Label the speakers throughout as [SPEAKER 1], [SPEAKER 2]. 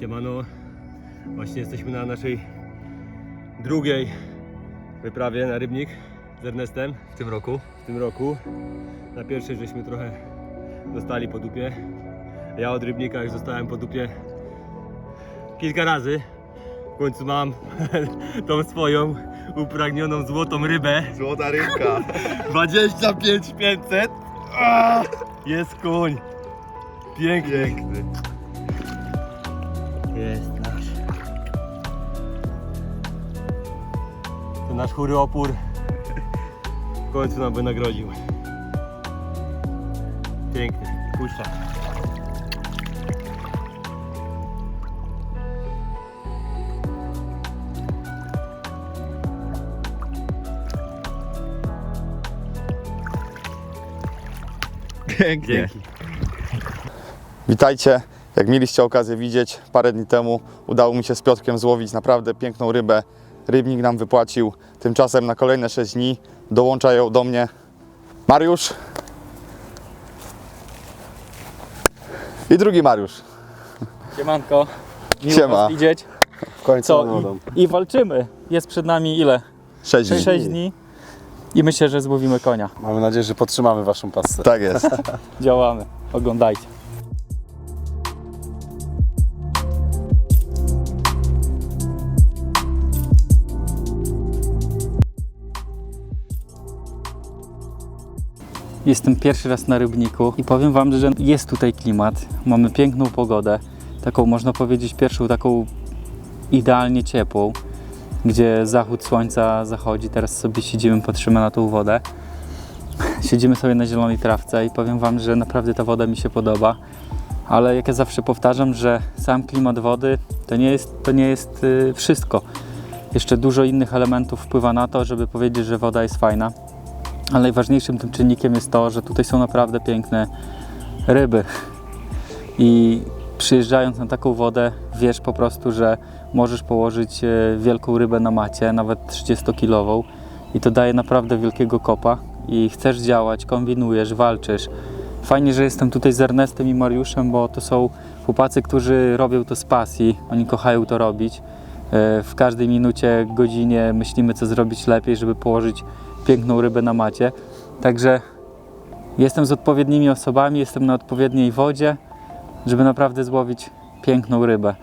[SPEAKER 1] Siemano, właśnie jesteśmy na naszej drugiej wyprawie na Rybnik z Ernestem
[SPEAKER 2] w tym roku.
[SPEAKER 1] w tym roku. Na pierwszej żeśmy trochę dostali po dupie. Ja od Rybnika już zostałem po dupie kilka razy. W końcu mam tą swoją upragnioną złotą rybę.
[SPEAKER 3] Złota rybka.
[SPEAKER 1] 25 500. Ah, Jest koń. Piękny.
[SPEAKER 3] Piękny.
[SPEAKER 1] Jest nasz. To nasz chury opór w końcu nam wynagrodził. Piękny. Puszcza.
[SPEAKER 3] Pięknie.
[SPEAKER 1] Dzięki.
[SPEAKER 3] Witajcie. Jak mieliście okazję widzieć, parę dni temu udało mi się z Piotrkiem złowić naprawdę piękną rybę. Rybnik nam wypłacił. Tymczasem na kolejne 6 dni dołącza ją do mnie Mariusz. I drugi Mariusz.
[SPEAKER 2] Siemanko. Miło
[SPEAKER 3] Siema.
[SPEAKER 2] was widzieć.
[SPEAKER 4] W końcu
[SPEAKER 2] Co? I, I walczymy. Jest przed nami ile?
[SPEAKER 3] 6 dni.
[SPEAKER 2] 6 dni. I myślę, że złowimy konia.
[SPEAKER 4] Mamy nadzieję, że podtrzymamy waszą pasę.
[SPEAKER 3] Tak jest.
[SPEAKER 2] Działamy. Oglądajcie. Jestem pierwszy raz na Rybniku i powiem Wam, że jest tutaj klimat. Mamy piękną pogodę. Taką, można powiedzieć, pierwszą taką idealnie ciepłą, gdzie zachód słońca zachodzi. Teraz sobie siedzimy, patrzymy na tą wodę. Siedzimy sobie na zielonej trawce i powiem Wam, że naprawdę ta woda mi się podoba. Ale jak ja zawsze powtarzam, że sam klimat wody to nie jest, to nie jest y, wszystko. Jeszcze dużo innych elementów wpływa na to, żeby powiedzieć, że woda jest fajna. Ale najważniejszym tym czynnikiem jest to, że tutaj są naprawdę piękne ryby. I przyjeżdżając na taką wodę, wiesz po prostu, że możesz położyć e, wielką rybę na macie, nawet 30-kilową i to daje naprawdę wielkiego kopa i chcesz działać, kombinujesz, walczysz. Fajnie, że jestem tutaj z Ernestem i Mariuszem, bo to są chłopacy, którzy robią to z pasji, oni kochają to robić. E, W każdej minucie, godzinie myślimy, co zrobić lepiej, żeby położyć piękną rybę na macie. Także jestem z odpowiednimi osobami, jestem na odpowiedniej wodzie, żeby naprawdę złowić piękną rybę.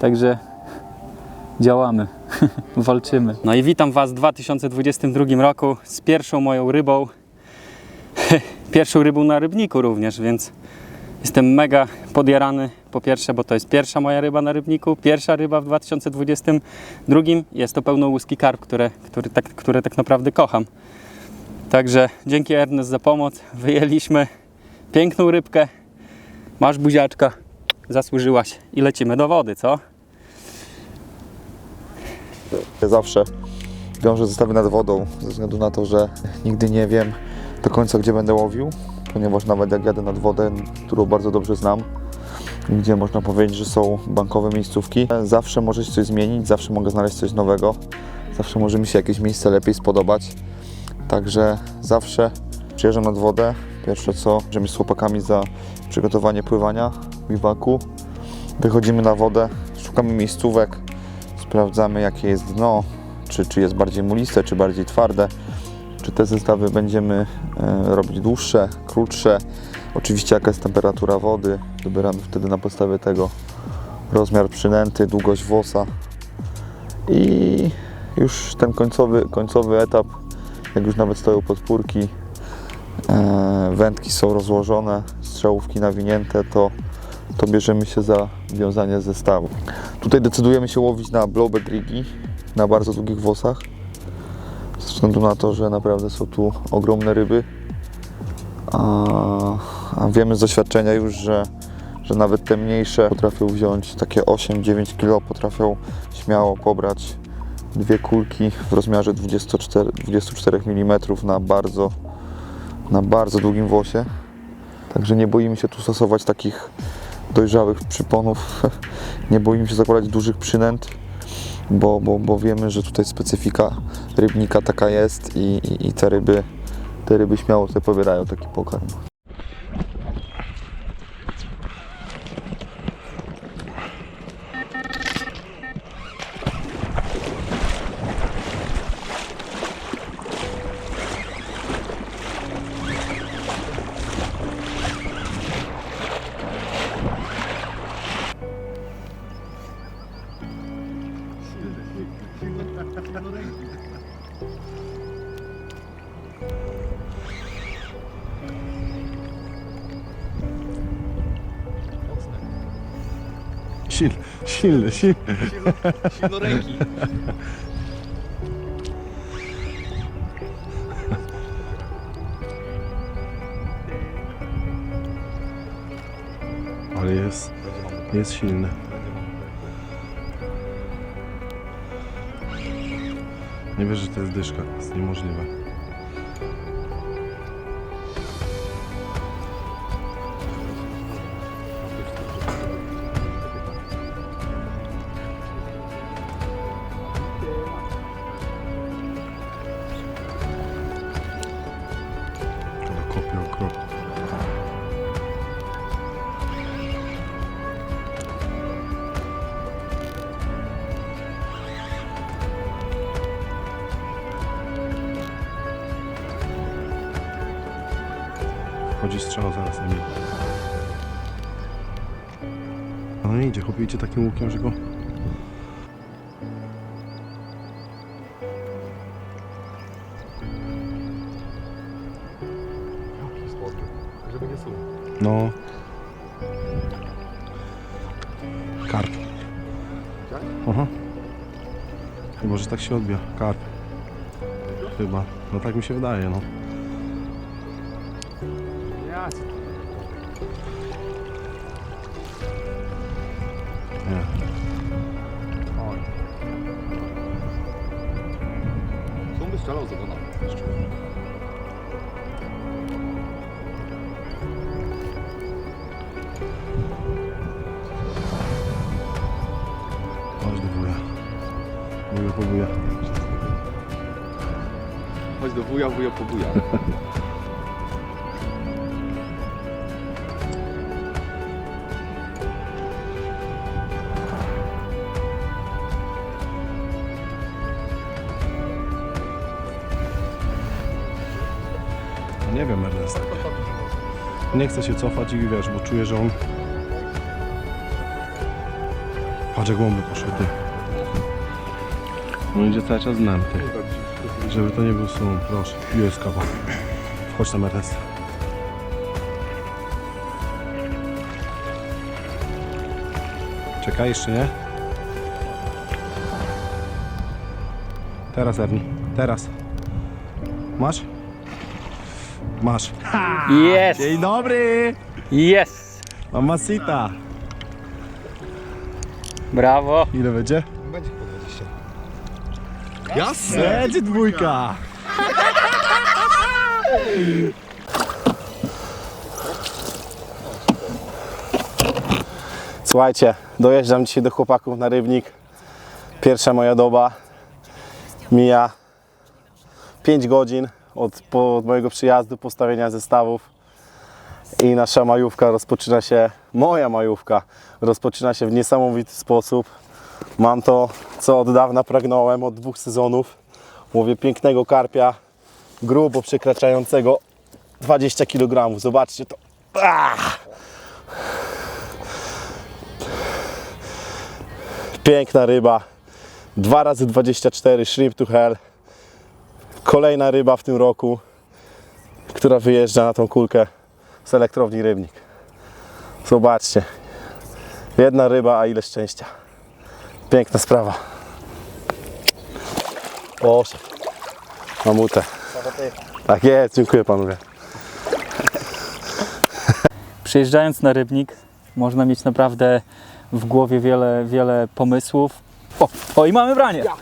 [SPEAKER 2] Także działamy, walczymy. No i witam Was w 2022 roku z pierwszą moją rybą. Pierwszą rybą na rybniku również, więc jestem mega podjarany. Po pierwsze, bo to jest pierwsza moja ryba na rybniku, pierwsza ryba w 2022. Jest to pełnołuski karp, które, który tak, które tak naprawdę kocham. Także dzięki Ernest za pomoc. Wyjęliśmy piękną rybkę. Masz buziaczka, zasłużyłaś i lecimy do wody, co?
[SPEAKER 3] Zawsze wiążę zestawy nad wodą, ze względu na to, że nigdy nie wiem do końca, gdzie będę łowił, ponieważ nawet jak jadę nad wodę, którą bardzo dobrze znam, gdzie można powiedzieć, że są bankowe miejscówki, zawsze może się coś zmienić, zawsze mogę znaleźć coś nowego, zawsze może mi się jakieś miejsce lepiej spodobać. Także zawsze przyjeżdżam nad wodę. Pierwsze co, bierzemy z chłopakami za przygotowanie pływania, biwaku. Wychodzimy na wodę, szukamy miejscówek, sprawdzamy jakie jest dno, czy, czy jest bardziej muliste, czy bardziej twarde, czy te zestawy będziemy e, robić dłuższe, krótsze. Oczywiście jaka jest temperatura wody, wybieramy wtedy na podstawie tego rozmiar przynęty, długość włosa i już ten końcowy, końcowy etap, jak już nawet stoją podpórki, e, wędki są rozłożone, strzałówki nawinięte, to, to bierzemy się za wiązanie zestawu. Tutaj decydujemy się łowić na blowback rigi, na bardzo długich włosach. Ze względu na to, że naprawdę są tu ogromne ryby. A, a wiemy z doświadczenia już, że, że nawet te mniejsze potrafią wziąć takie 8-9 kg, potrafią śmiało pobrać dwie kulki w rozmiarze 24, 24 mm na bardzo, na bardzo długim włosie. Także nie boimy się tu stosować takich dojrzałych przyponów. Nie boimy się zakładać dużych przynęt, bo, bo, bo wiemy, że tutaj specyfika rybnika taka jest i, i, i te ryby te ryby śmiało sobie pobierają taki pokarm.
[SPEAKER 5] Silny, silny.
[SPEAKER 6] Silnoręki.
[SPEAKER 5] Ale jest, jest silny. Nie wiesz, że to jest dyszka. Jest niemożliwe. No idzie, chłopie idzie takim łukiem, że go...
[SPEAKER 6] Żeby nie.
[SPEAKER 5] No... Karp. Aha. Chyba, że tak się odbija. Karp. Chyba. No tak mi się wydaje, no. Po wuja.
[SPEAKER 6] Chodź do wuja, wuja po wuja.
[SPEAKER 5] Nie wiem, Ernest. Nie chcę się cofać i wiesz, bo czuję, że on... Patrz jak głąby poszły, ty. On idzie cały czas z nam, ty. Żeby to nie był sum, proszę. Jest kawa. Wchodź tam, Ernest. Czekaj, jeszcze nie? Teraz, Ernie. Teraz. Masz? Masz.
[SPEAKER 2] Jest!
[SPEAKER 5] Dzień dobry!
[SPEAKER 2] Jest!
[SPEAKER 5] Mamacita!
[SPEAKER 2] Brawo!
[SPEAKER 5] Ile będzie?
[SPEAKER 6] Będzie po 20.
[SPEAKER 5] Jasne! Będzie dwójka!
[SPEAKER 4] Słuchajcie, dojeżdżam dzisiaj do chłopaków na rybnik. Pierwsza moja doba. Mija 5 godzin od, po, od mojego przyjazdu, postawienia zestawów. I nasza majówka rozpoczyna się, moja majówka rozpoczyna się w niesamowity sposób. Mam to, co od dawna pragnąłem, od dwóch sezonów. Łowię pięknego karpia, grubo przekraczającego 20 kg. Zobaczcie to. Ah! Piękna ryba. 2 razy 24 shrimp to hell. Kolejna ryba w tym roku, która wyjeżdża na tą kulkę z elektrowni Rybnik. Zobaczcie. Jedna ryba, a ile szczęścia. Piękna sprawa. Poszedł. Mamutę. Tak jest, dziękuję panowie.
[SPEAKER 2] Przyjeżdżając na rybnik, można mieć naprawdę w głowie wiele, wiele pomysłów. O, o i mamy branie!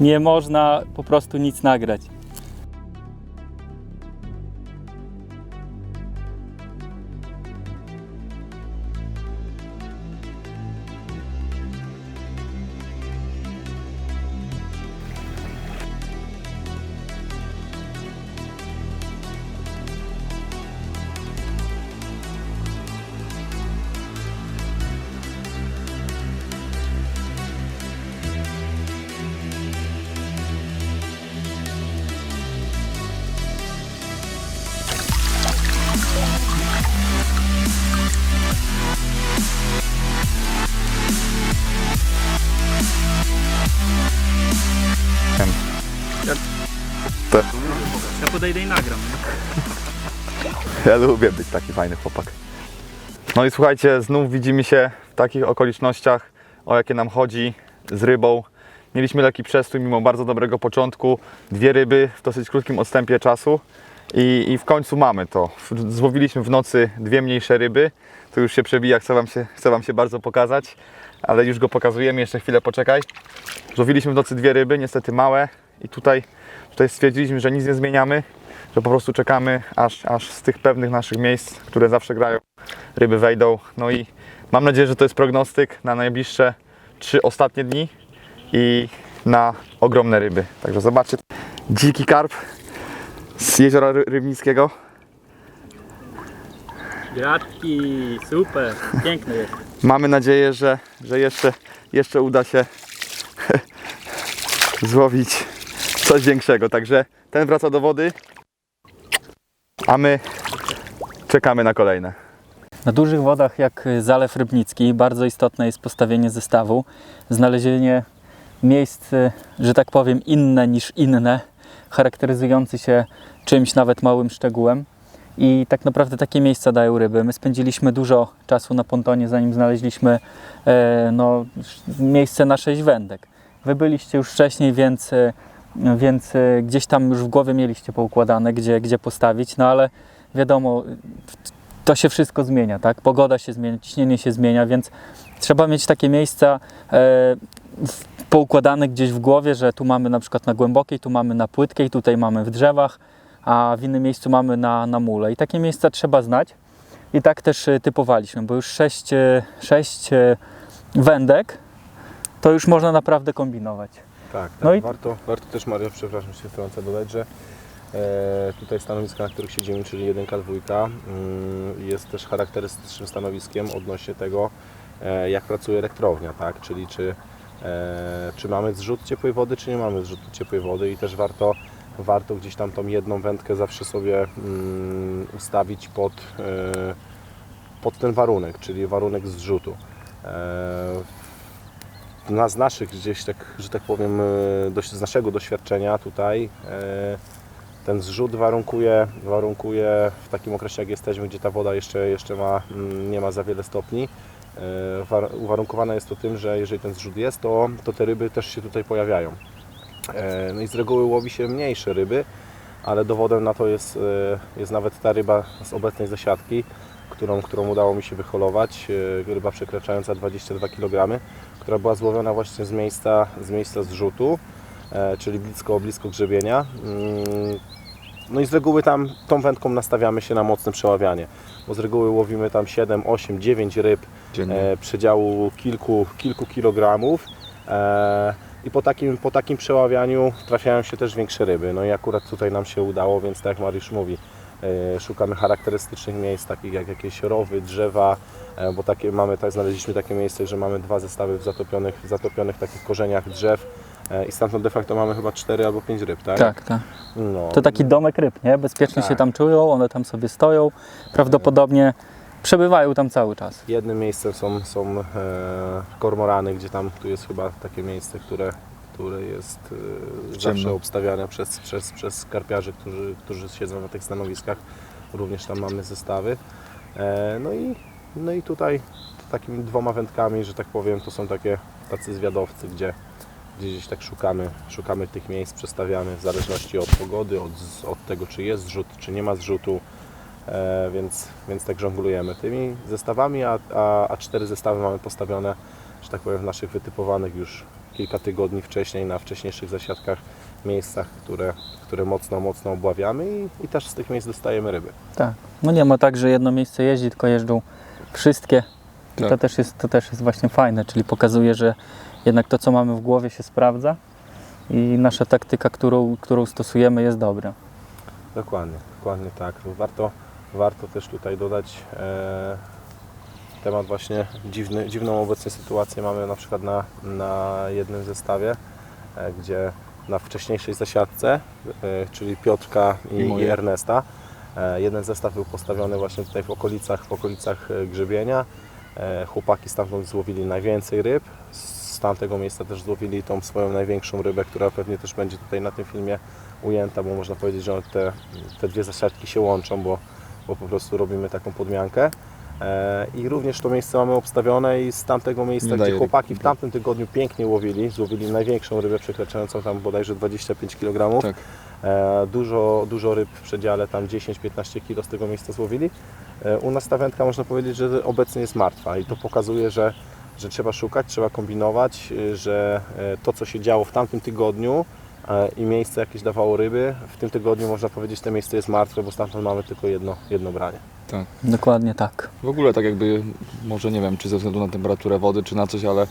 [SPEAKER 2] Nie można po prostu nic nagrać.
[SPEAKER 3] Ja lubię być taki fajny chłopak. No i słuchajcie, znów widzimy się w takich okolicznościach, o jakie nam chodzi z rybą. Mieliśmy lekki przestój mimo bardzo dobrego początku. Dwie ryby w dosyć krótkim odstępie czasu i, i w końcu mamy to. Złowiliśmy w nocy dwie mniejsze ryby. To już się przebija, chcę wam się, chcę wam się bardzo pokazać, ale już go pokazujemy, jeszcze chwilę poczekaj. Złowiliśmy w nocy dwie ryby, niestety małe i tutaj, tutaj stwierdziliśmy, że nic nie zmieniamy, że po prostu czekamy, aż, aż z tych pewnych naszych miejsc, które zawsze grają, ryby wejdą. No i mam nadzieję, że to jest prognostyk na najbliższe trzy ostatnie dni i na ogromne ryby. Także zobaczcie, dziki karp z jeziora Ry- Rybnickiego.
[SPEAKER 2] Gratki, super, piękny jest.
[SPEAKER 3] Mamy nadzieję, że, że jeszcze, jeszcze uda się złowić coś większego. Także ten wraca do wody, a my czekamy na kolejne.
[SPEAKER 2] Na dużych wodach jak Zalew Rybnicki bardzo istotne jest postawienie zestawu, znalezienie miejsc, że tak powiem, inne niż inne, charakteryzujący się czymś nawet małym szczegółem. I tak naprawdę takie miejsca dają ryby. My spędziliśmy dużo czasu na pontonie, zanim znaleźliśmy e, no, miejsce na sześć wędek. Wy byliście już wcześniej, więc, e, więc e, gdzieś tam już w głowie mieliście poukładane, gdzie, gdzie postawić, no ale wiadomo, to się wszystko zmienia, tak? Pogoda się zmienia, ciśnienie się zmienia, więc trzeba mieć takie miejsca e, poukładane gdzieś w głowie, że tu mamy na przykład na głębokiej, tu mamy na płytkiej, tutaj mamy w drzewach, a w innym miejscu mamy na, na mule. I takie miejsca trzeba znać. I tak też e, typowaliśmy, bo już sześć, e, sześć e, wędek to już można naprawdę kombinować.
[SPEAKER 4] Tak, tak.
[SPEAKER 2] No i-
[SPEAKER 4] warto, warto też, Mario, przepraszam się wtrącę, dodać, że e, tutaj stanowiska, na których siedzimy, czyli jedynka, dwójka, mm, jest też charakterystycznym stanowiskiem odnośnie tego, e, jak pracuje elektrownia, tak? Czyli czy, e, czy mamy zrzut ciepłej wody, czy nie mamy zrzutu ciepłej wody i też warto, warto gdzieś tam tą jedną wędkę zawsze sobie mm, ustawić pod, e, pod ten warunek, czyli warunek zrzutu. E, na, z naszych gdzieś tak, że tak powiem, e, dość, z naszego doświadczenia tutaj e, ten zrzut warunkuje, warunkuje w takim okresie jak jesteśmy, gdzie ta woda jeszcze, jeszcze ma, mm, nie ma za wiele stopni. e, war- Uwarunkowane jest to tym, że jeżeli ten zrzut jest, to, to te ryby też się tutaj pojawiają. No i z reguły łowi się mniejsze ryby, ale dowodem na to jest, jest nawet ta ryba z obecnej zasiadki, którą, którą udało mi się wyholować, ryba przekraczająca 22 kg, która była złowiona właśnie z miejsca, z miejsca zrzutu, e, czyli blisko, blisko grzebienia. Mm, No i z reguły tam tą wędką nastawiamy się na mocne przeławianie, bo z reguły łowimy tam 7, 8, 9 ryb e, przedziału kilku, kilku kilogramów. E, I po takim, po takim przeławianiu trafiają się też większe ryby. No i akurat tutaj nam się udało, więc tak jak Mariusz mówi, szukamy charakterystycznych miejsc, takich jak jakieś rowy, drzewa, e, bo takie mamy, tak znaleźliśmy takie miejsce, że mamy dwa zestawy w zatopionych, w zatopionych takich korzeniach drzew e, i stamtąd de facto mamy chyba 4 albo 5 ryb, tak?
[SPEAKER 2] Tak, tak.
[SPEAKER 4] No,
[SPEAKER 2] To taki domek ryb, nie? Bezpiecznie
[SPEAKER 4] Tak.
[SPEAKER 2] się tam czują, one tam sobie stoją. Prawdopodobnie przebywają tam cały czas.
[SPEAKER 4] Jednym miejscem są, są e, kormorany, gdzie tam tu jest chyba takie miejsce, które, które jest e, zawsze obstawiane przez, przez, przez karpiarzy, którzy, którzy siedzą na tych stanowiskach. Również tam mamy zestawy. E, no, i, no i tutaj takimi dwoma wędkami, że tak powiem, to są takie tacy zwiadowcy, gdzie, gdzie gdzieś tak szukamy, szukamy tych miejsc, przestawiamy w zależności od pogody, od, od tego czy jest zrzut, czy nie ma zrzutu. E, więc, więc tak żonglujemy tymi zestawami, a, a, a cztery zestawy mamy postawione, że tak powiem, w naszych wytypowanych już kilka tygodni wcześniej na wcześniejszych zasiadkach, miejscach, które, które mocno, mocno obławiamy i, i też z tych miejsc dostajemy ryby.
[SPEAKER 2] Tak. No nie ma tak, że jedno miejsce jeździ, tylko jeżdżą wszystkie. I
[SPEAKER 3] Tak.
[SPEAKER 2] to, też jest, to też jest właśnie fajne, czyli pokazuje, że jednak to, co mamy w głowie się sprawdza i nasza taktyka, którą, którą stosujemy jest dobra.
[SPEAKER 4] Dokładnie, dokładnie tak. Warto, warto też tutaj dodać e, temat właśnie dziwny, dziwną obecnie sytuację mamy na przykład na, na jednym zestawie, e, gdzie na wcześniejszej zasiadce, e, czyli Piotrka i,
[SPEAKER 3] I
[SPEAKER 4] i. Ernesta, e, jeden zestaw był postawiony właśnie tutaj w okolicach, w okolicach grzebienia. Chłopaki stamtąd złowili najwięcej ryb. Z z tamtego miejsca też złowili tą swoją największą rybę, która pewnie też będzie tutaj na tym filmie ujęta, bo można powiedzieć, że te, te dwie zasiadki się łączą, bo, bo po prostu robimy taką podmiankę. E, I również to miejsce mamy obstawione i z tamtego miejsca,
[SPEAKER 3] Nie daje
[SPEAKER 4] gdzie chłopaki w
[SPEAKER 3] ryb.
[SPEAKER 4] tamtym tygodniu pięknie łowili, złowili największą rybę przekraczającą tam bodajże 25 kg.
[SPEAKER 3] Tak.
[SPEAKER 4] E, dużo, dużo ryb w przedziale, tam 10-15 kg z tego miejsca złowili. E, u nas ta wędka można powiedzieć, że obecnie jest martwa i to pokazuje, że, że trzeba szukać, trzeba kombinować, że e, to co się działo w tamtym tygodniu e, i miejsce jakieś dawało ryby, w tym tygodniu można powiedzieć, to miejsce jest martwe, bo stamtąd mamy tylko jedno, jedno branie.
[SPEAKER 2] Dokładnie tak.
[SPEAKER 3] W ogóle tak jakby, może nie wiem, czy ze względu na temperaturę wody, czy na coś, ale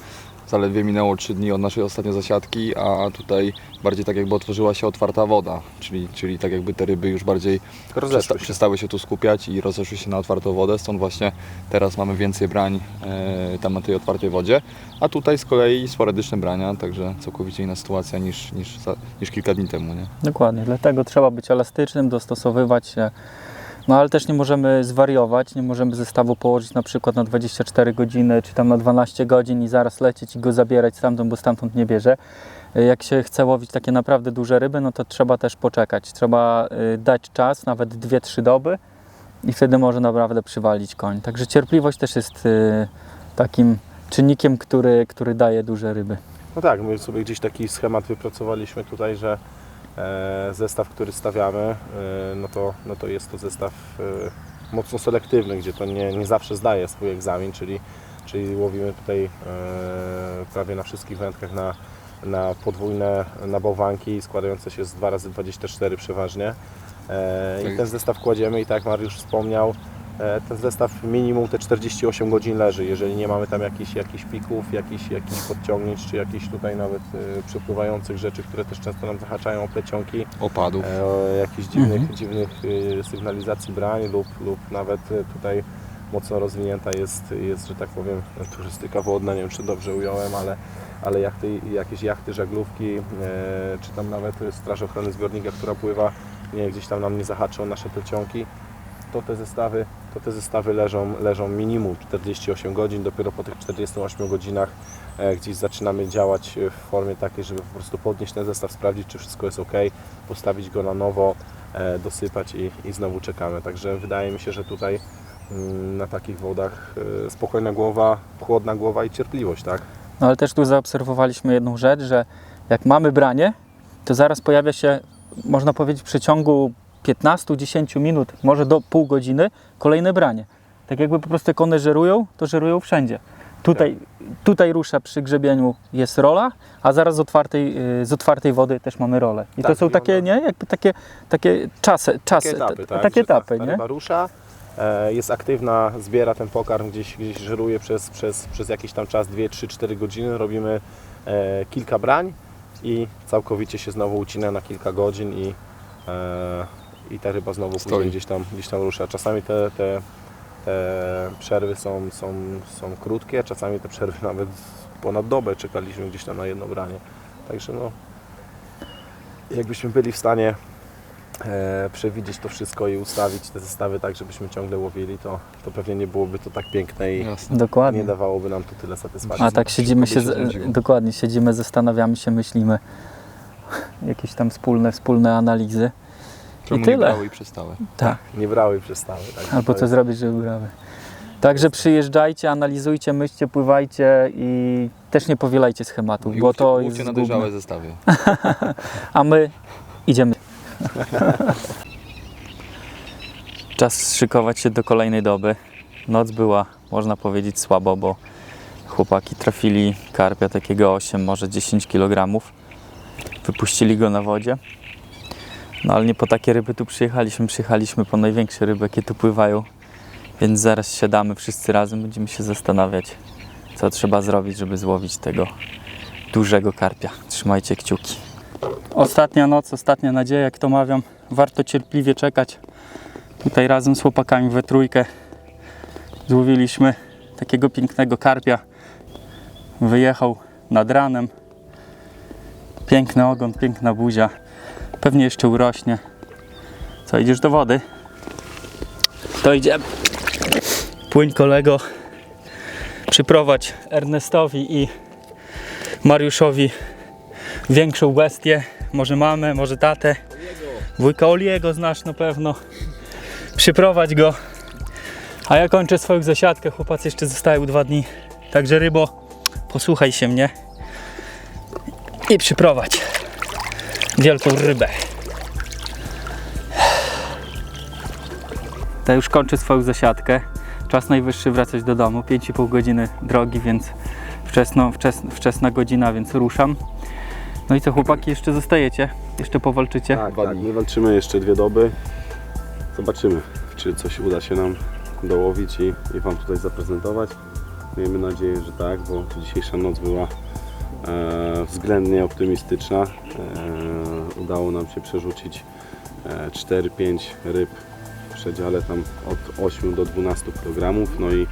[SPEAKER 3] zaledwie minęło 3 dni od naszej ostatniej zasiadki, a tutaj bardziej tak jakby otworzyła się otwarta woda, czyli, czyli tak jakby te ryby już bardziej przesta-
[SPEAKER 4] się.
[SPEAKER 3] przestały się tu skupiać i rozeszły się na otwartą wodę, stąd właśnie teraz mamy więcej brań e, tam na tej otwartej wodzie, a tutaj z kolei sporadyczne brania, także całkowicie inna sytuacja niż, niż, niż kilka dni temu, nie?
[SPEAKER 2] Dokładnie, dlatego trzeba być elastycznym, dostosowywać się. No ale też nie możemy zwariować, nie możemy zestawu położyć na przykład na 24 godziny, czy tam na 12 godzin i zaraz lecieć i go zabierać stamtąd, bo stamtąd nie bierze. Jak się chce łowić takie naprawdę duże ryby, no to trzeba też poczekać. Trzeba y, dać czas, nawet 2-3 doby i wtedy może naprawdę przywalić koń. Także cierpliwość też jest y, takim czynnikiem, który, który daje duże ryby.
[SPEAKER 4] No tak, my sobie gdzieś taki schemat wypracowaliśmy tutaj, że zestaw, który stawiamy, e, no, to, no to jest to zestaw e, mocno selektywny, gdzie to nie, nie zawsze zdaje swój egzamin, czyli, czyli łowimy tutaj e, prawie na wszystkich wędkach na, na podwójne nabałwanki składające się z 2 razy 24 przeważnie. E, I
[SPEAKER 3] Tak.
[SPEAKER 4] ten zestaw kładziemy i tak jak Mariusz wspomniał, e, ten zestaw minimum te 48 godzin leży, jeżeli nie mamy tam jakichś, jakichś pików, jakichś, jakichś podciągnięć, czy jakichś tutaj nawet e, przepływających rzeczy, które też często nam zahaczają o plecionki,
[SPEAKER 3] Opadów.
[SPEAKER 4] e, o jakichś dziwnych,
[SPEAKER 2] Mhm.
[SPEAKER 4] dziwnych e, sygnalizacji brań lub, lub nawet e, tutaj mocno rozwinięta jest, jest, że tak powiem, turystyka wodna, nie wiem czy dobrze ująłem, ale, ale jachty, jakieś jachty, żaglówki, e, czy tam nawet Straż Ochrony Zbiornika, która pływa, nie, gdzieś tam nam nie zahaczą nasze plecionki, to te zestawy, to te zestawy leżą, leżą minimum 48 godzin, dopiero po tych 48 godzinach e, gdzieś zaczynamy działać w formie takiej, żeby po prostu podnieść ten zestaw, sprawdzić czy wszystko jest ok, postawić go na nowo, e, dosypać i, i znowu czekamy. Także wydaje mi się, że tutaj mm, na takich wodach e, spokojna głowa, chłodna głowa i cierpliwość, tak?
[SPEAKER 2] No ale też tu zaobserwowaliśmy jedną rzecz, że jak mamy branie, to zaraz pojawia się, można powiedzieć, w przeciągu 15-10 minut, może do pół godziny, kolejne branie. Tak jakby po prostu jak one żerują, to żerują wszędzie. Tutaj, tutaj rusza przy grzebieniu jest rola, a zaraz z otwartej, z otwartej wody też mamy rolę. I
[SPEAKER 4] Tak,
[SPEAKER 2] to są takie,
[SPEAKER 4] wygląda-
[SPEAKER 2] nie? Jakby takie, takie czasy, czasy,
[SPEAKER 4] Takie etapy, tak?
[SPEAKER 2] takie
[SPEAKER 4] ta-
[SPEAKER 2] etapy
[SPEAKER 4] ta
[SPEAKER 2] nie?
[SPEAKER 4] rusza, e, jest aktywna, zbiera ten pokarm, gdzieś, gdzieś żeruje przez, przez, przez jakiś tam czas, 2, 3, 4 godziny, robimy e, kilka brań i całkowicie się znowu ucina na kilka godzin i, e, i ta ryba znowu
[SPEAKER 3] Stoi.
[SPEAKER 4] później gdzieś tam, gdzieś tam rusza. Czasami te, te, te przerwy są, są, są krótkie, czasami te przerwy nawet ponad dobę czekaliśmy gdzieś tam na jedno branie. Także no, jakbyśmy byli w stanie e, przewidzieć to wszystko i ustawić te zestawy tak, żebyśmy ciągle łowili, to, to pewnie nie byłoby to tak piękne i
[SPEAKER 3] Jasne.
[SPEAKER 2] Dokładnie.
[SPEAKER 4] nie dawałoby nam to tyle satysfakcji.
[SPEAKER 2] A tak siedzimy się, z- dokładnie, siedzimy, zastanawiamy się, myślimy. Jakieś tam wspólne, wspólne analizy.
[SPEAKER 3] Czemu nie
[SPEAKER 2] tyle.
[SPEAKER 3] brały i przestały?
[SPEAKER 2] Tak.
[SPEAKER 4] Nie brały i przestały. Tak?
[SPEAKER 2] Albo
[SPEAKER 4] To
[SPEAKER 2] co zrobić, żeby brały. Także przyjeżdżajcie, analizujcie, myślcie, pływajcie i też nie powielajcie schematów,
[SPEAKER 3] I
[SPEAKER 2] bo to jest
[SPEAKER 3] na
[SPEAKER 2] zgubne.
[SPEAKER 3] dojrzałe zestawy.
[SPEAKER 2] A my idziemy. Czas szykować się do kolejnej doby. Noc była, można powiedzieć, słabo, bo chłopaki trafili karpia takiego 8, może 10 kg. Wypuścili go na wodzie. No ale nie po takie ryby tu przyjechaliśmy, przyjechaliśmy po największe ryby, jakie tu pływają. Więc zaraz siadamy wszyscy razem, będziemy się zastanawiać, co trzeba zrobić, żeby złowić tego dużego karpia. Trzymajcie kciuki. Ostatnia noc, ostatnia nadzieja, jak to mawiam. Warto cierpliwie czekać. Tutaj razem z chłopakami we trójkę złowiliśmy takiego pięknego karpia. Wyjechał nad ranem. Piękny ogon, piękna buzia. Pewnie jeszcze urośnie. Co, idziesz do wody? To idziemy. Płyń kolego. Przyprowadź Ernestowi i Mariuszowi większą bestię. Może mamę, może tatę. Wujka Oliego znasz na pewno. Przyprowadź go. A ja kończę swoją zasiadkę. Chłopacy jeszcze zostają dwa dni. Także rybo, posłuchaj się mnie. I przyprowadź wielką rybę. To już kończę swoją zasiadkę. Czas najwyższy wracać do domu. 5,5 godziny drogi, więc wczesno, wczesna, wczesna godzina, więc ruszam. No i co chłopaki, jeszcze zostajecie? Jeszcze powalczycie?
[SPEAKER 4] Tak, tak, my walczymy jeszcze dwie doby. Zobaczymy, czy coś uda się nam dołowić i, i Wam tutaj zaprezentować. Miejmy nadzieję, że tak, bo dzisiejsza noc była względnie optymistyczna. E, udało nam się przerzucić e, 4-5 ryb w przedziale tam od 8 do 12 kg. No i,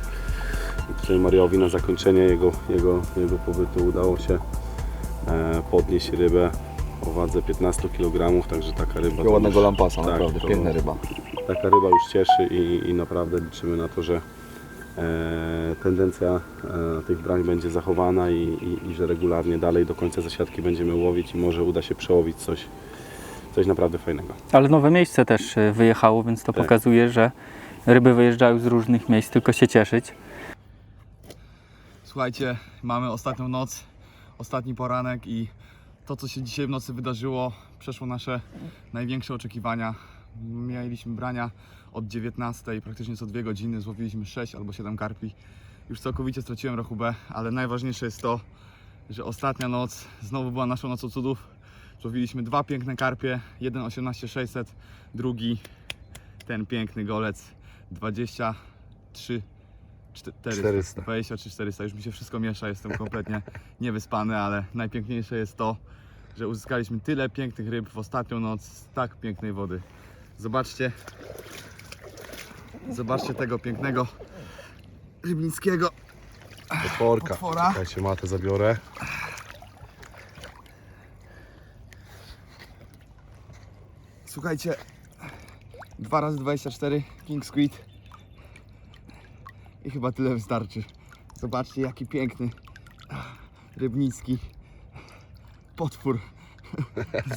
[SPEAKER 4] Mariowi na zakończenie jego, jego, jego pobytu udało się e, podnieść rybę o wadze 15 kg, także taka ryba.
[SPEAKER 7] Takiego ładnego
[SPEAKER 4] już-
[SPEAKER 7] lampasa,
[SPEAKER 4] tak,
[SPEAKER 7] naprawdę,
[SPEAKER 4] to-
[SPEAKER 7] piękna ryba.
[SPEAKER 4] Taka ryba już cieszy i, i naprawdę liczymy na to, że e, tendencja e, tych brań będzie zachowana i, i, i że regularnie dalej do końca zasiadki będziemy łowić i może uda się przełowić coś, coś naprawdę fajnego.
[SPEAKER 2] Ale nowe miejsce też y, wyjechało, więc to
[SPEAKER 4] Tak.
[SPEAKER 2] pokazuje, że ryby wyjeżdżają z różnych miejsc, tylko się cieszyć.
[SPEAKER 5] Słuchajcie, mamy ostatnią noc, ostatni poranek i to, co się dzisiaj w nocy wydarzyło, przeszło nasze największe oczekiwania. Mieliśmy brania od 19, praktycznie co dwie godziny, złowiliśmy 6 albo 7 karpi. Już całkowicie straciłem rachubę, ale najważniejsze jest to, że ostatnia noc znowu była naszą nocą cudów. Złowiliśmy dwa piękne karpie, jeden 18600, drugi ten piękny golec 23 400.
[SPEAKER 7] 400.
[SPEAKER 5] 23 400. Już mi się wszystko miesza, jestem kompletnie niewyspany, ale najpiękniejsze jest to, że uzyskaliśmy tyle pięknych ryb w ostatnią noc z tak pięknej wody. Zobaczcie. Zobaczcie tego pięknego rybnickiego
[SPEAKER 4] Potworka.
[SPEAKER 5] potwora.
[SPEAKER 4] Się matę zabiorę.
[SPEAKER 5] Słuchajcie, 2 razy 24 King Squid i chyba tyle wystarczy. Zobaczcie jaki piękny rybnicki potwór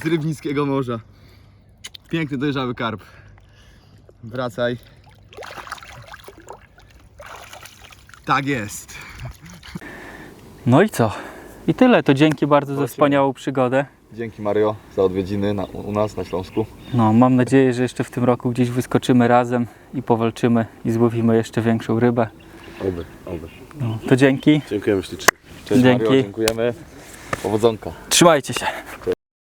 [SPEAKER 5] z rybnickiego morza. Piękny dojrzały karp. Wracaj. Tak jest.
[SPEAKER 2] No i co? I tyle. To dzięki bardzo za wspaniałą przygodę.
[SPEAKER 7] Dzięki Mario za odwiedziny na, u nas na Śląsku.
[SPEAKER 2] No, mam nadzieję, że jeszcze w tym roku gdzieś wyskoczymy razem i powalczymy i złowimy jeszcze większą rybę.
[SPEAKER 4] Oby, oby.
[SPEAKER 2] No, to dzięki.
[SPEAKER 4] Dziękujemy ślicznie.
[SPEAKER 7] Cześć
[SPEAKER 2] Dzięki.
[SPEAKER 7] Mario, dziękujemy. Powodzonka.
[SPEAKER 2] Trzymajcie się.